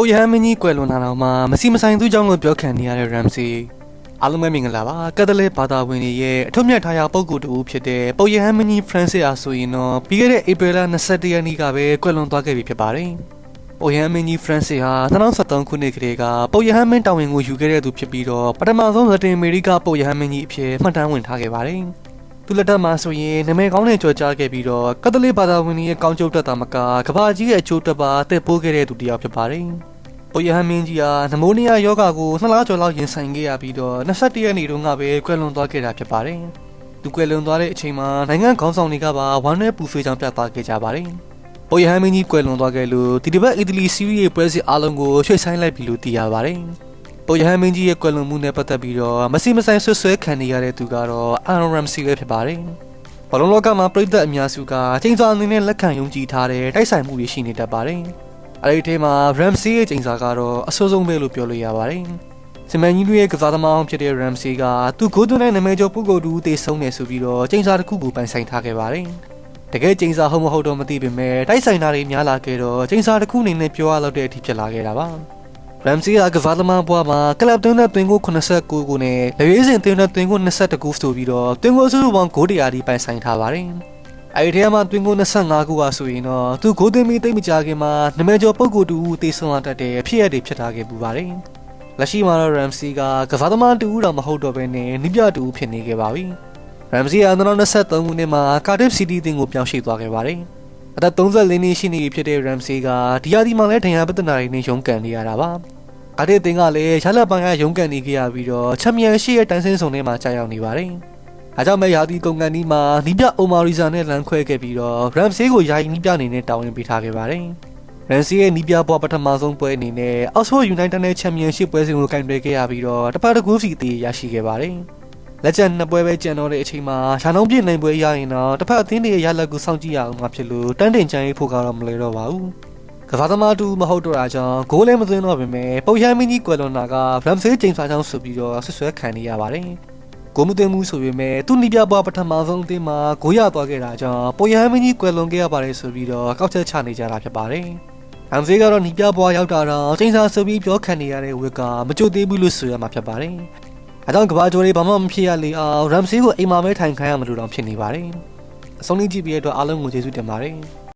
ပုတ်ရဟန်းမင်းကြီးကွယ်လွန်လာတော့မှမစီမဆိုင်သူကြောင့်လို့ပြောခံနေရတဲ့ Ramsey အားလုံးပဲမင်္ဂလာပါကက်သလစ်ဘာသာဝင်တွေရဲ့အထွတ်မြတ်ထားရာပုဂ္ဂိုလ်တူဖြစ်တဲ့ပုတ်ရဟန်းမင်းကြီး Francis အားဆိုရင်တော့ပြီးခဲ့တဲ့ April 21ရက်နေ့ကပဲကွယ်လွန်သွားခဲ့ပြီဖြစ်ပါတယ်ပုတ်ရဟန်းမင်းကြီး Francis ဟာ2013ခုနှစ်ကတည်းကပုတ်ရဟန်းမင်းတာဝန်ကိုယူခဲ့တဲ့သူဖြစ်ပြီးတော့ပထမဆုံးလက်တင်အမေရိကပုတ်ရဟန်းမင်းကြီးအဖြစ်မှတ်တမ်းဝင်ထားခဲ့ပါတယ်သူလက်ထက်မှာဆိုရင်နာမည်ကောင်းနဲ့ကြော်ကြားခဲ့ပြီးတော့ကက်သလစ်ဘာသာဝင်တွေရဲ့ကောင်းကျိုးတက်တာမကကဘာကြီးရဲ့အကျိုးတက်ပါတက်ပိုးခဲ့တဲ့သူတစ်ယောက်ဖြစ်ပါတယ်။ ပုယဟန်မင်းကြီးဟာနမိုးနီးယားယောဂါကိုနှစ်လကျော်လောက်ရင်ဆိုင်ခဲ့ရပြီးတော့21ရက်နေ့တုန်းကပဲကွယ်လွန်သွားခဲ့တာဖြစ်ပါတယ်။သူကွယ်လွန်သွားတဲ့အချိန်မှာနိုင်ငံခေါင်းဆောင်တွေကပါဝမ်းနည်းပူဆွေးကြောင်းပြသခဲ့ကြပါတယ်။ပုယဟန်မင်းကြီးကွယ်လွန်သွားခဲ့လို့ဒီတစ်ပတ်အီတလီစီးရီးရဲ့ပွဲစစ်အားလုံးကိုရွှေ့ဆိုင်းလိုက်ပြီလို့သိရပါတယ်။ပုယဟန်မင်းကြီးရဲ့ကွယ်လွန်မှုနဲ့ပတ်သက်ပြီးတော့မစီမဆိုင်ဆွဆွဲခံနေရတဲ့သူကတော့အန်ရမ်စီပဲဖြစ်ပါတယ်။ဘလုံးလောကမှာပြည်သက်အများစုကချိန်စာအနေနဲ့လက်ခံယုံကြည်ထားတဲ့တိုက်ဆိုင်မှုတွေရှိနေတတ်ပါတယ်။ အဲဒီထဲမှာ Ramsey ရဲ့ချိန်စာကတော့အဆိုးဆုံးပဲလို့ပြောလို့ရပါတယ်။စမန်ကြီးတို့ရဲ့ကစားသမားအောင်ဖြစ်တဲ့ Ramsey ကသူကိုယ်တွင်းနဲ့နာမည်ကျော်ပုဂ္ဂိုလ်တူတေဆုံးနေဆိုပြီးတော့ချိန်စာတစ်ခုကိုပိုင်ဆိုင်ထားခဲ့ပါတယ်။တကယ်ချိန်စာဟုတ်မဟုတ်တော့မသိပေမဲ့တိုက်ဆိုင်တာတွေများလာခဲ့တော့ချိန်စာတစ်ခုအနေနဲ့ပြောရလောက်တဲ့အထိဖြစ်လာခဲ့တာပါ။ Ramsey ကကစားသမားဘွားမှာကလပ်တွင်းနဲ့တွင်ကို89ကိုနဲ့လေရေးစဉ်တွင်းနဲ့တွင်ကို22ကိုဆိုပြီးတော့တွင်ကိုစုစုပေါင်း9တရားဒီပိုင်ဆိုင်ထားပါတယ်။ အဲဒီထဲမှာတွင်ကို25ခုပါဆိုရင်တော့သူကိုသွင်းပြီးတိတ်မကြခင်မှာနမဲကျော်ပုဂ္ဂိုလ်တူဦးတေဆုံးလာတတ်တဲ့ဖြစ်ရတွေဖြစ်ထားခဲ့ပူပါတယ်။လက်ရှိမှာတော့ Ramsey ကကစားသမားတူဦးတော့မဟုတ်တော့ဘဲနဲ့နိပြတူဦးဖြစ်နေခဲ့ပါပြီ။ Ramsey က2023ခုနှစ်မှာ Cardiff City တင်ကိုပြောင်းရွှေ့သွားခဲ့ပါတယ်။အသက်34နှစ်ရှိနေပြီဖြစ်တဲ့ Ramsey ကဒီယာဒီမှာလည်းဒဏ်ရာပတနာတွေနဲ့ရုန်းကန်နေရတာပါ။အားတဲ့တင်ကလည်းရလက်ပန်းကရုန်းကန်နေခဲ့ရပြီးတော့ချန်ပီယံရှိရဲ့တန်းစင်းဆောင်ထဲမှာကြာရောက်နေပါတယ်။ အားကြောင့်မဲ့ယာဒီကုန်ကန်ဒီမှာနီးပြအိုမာရီဇာနဲ့လမ်းခွဲခဲ့ပြီးတော့ Ramsey ကိုယာယီနီးပြအနေနဲ့တာဝန်ပေးထားခဲ့ပါတယ်။ Ramsey ရဲ့နီးပြဘွားပထမဆုံးပွဲအနေနဲ့ Oxford United နဲ့ချန်ပီယံရှစ်ပွဲစဉ်ကိုကင်တွယ်ခဲ့ရပြီးတော့တစ်ပတ်တစ်ကူးစီတေးရရှိခဲ့ပါတယ်။လက်ချက်နှစ်ပွဲပဲကျန်တော့တဲ့အချိန်မှာရှာနှုံးပြည့်နိုင်ပွဲရရင်တော့တစ်ဖက်အသင်းတွေရဲ့ရလက်ကိုစောင့်ကြည့်ရအောင်မှာဖြစ်လို့တန်းတင်ချမ်းရေးဖို့ကတော့မလွယ်တော့ပါဘူး။ကစားသမားတူမဟုတ်တော့တာကြောင့်ဂိုးလည်းမသွင်းတော့ပေမဲ့ပုတ်ရမင်းကြီးကွယ်လွန်တာက Ramsey ချိန်စာချောင်းဆိုပြီးတော့ဆွဆွဲခံနေရပါတယ်။ ဂိုးမသွင်းမှုဆိုပေမဲ့သူ့နီးပြပွားပထမဆုံးအသင်းမှာဂိုးရသွားခဲ့တာကြောင့်ပုတ်ရမင်းကြီးကွယ်လွန်ခဲ့ရပါတယ်ဆိုပြီးတော့ကောက်ချက်ချနေကြတာဖြစ်ပါတယ်။ Ramsey ကတော့နီးပြပွားရောက်တာတော့ချိန်စာဆိုပြီးပြောခံနေရတဲ့ဝက်ကမကြိုသေးဘူးလို့ဆိုရမှာဖြစ်ပါတယ်။အဲကြောင့်ကဘာဂျိုတွေဘာမှမဖြစ်ရလေအောင် Ramsey ကိုအိမ်မှာပဲထိုင်ခိုင်းရမလို့တော့ဖြစ်နေပါတယ်။အဆုံးလေးကြည့်ပြီးတဲ့အတွက်အားလုံးကိုကျေးဇူးတင်ပါတယ်။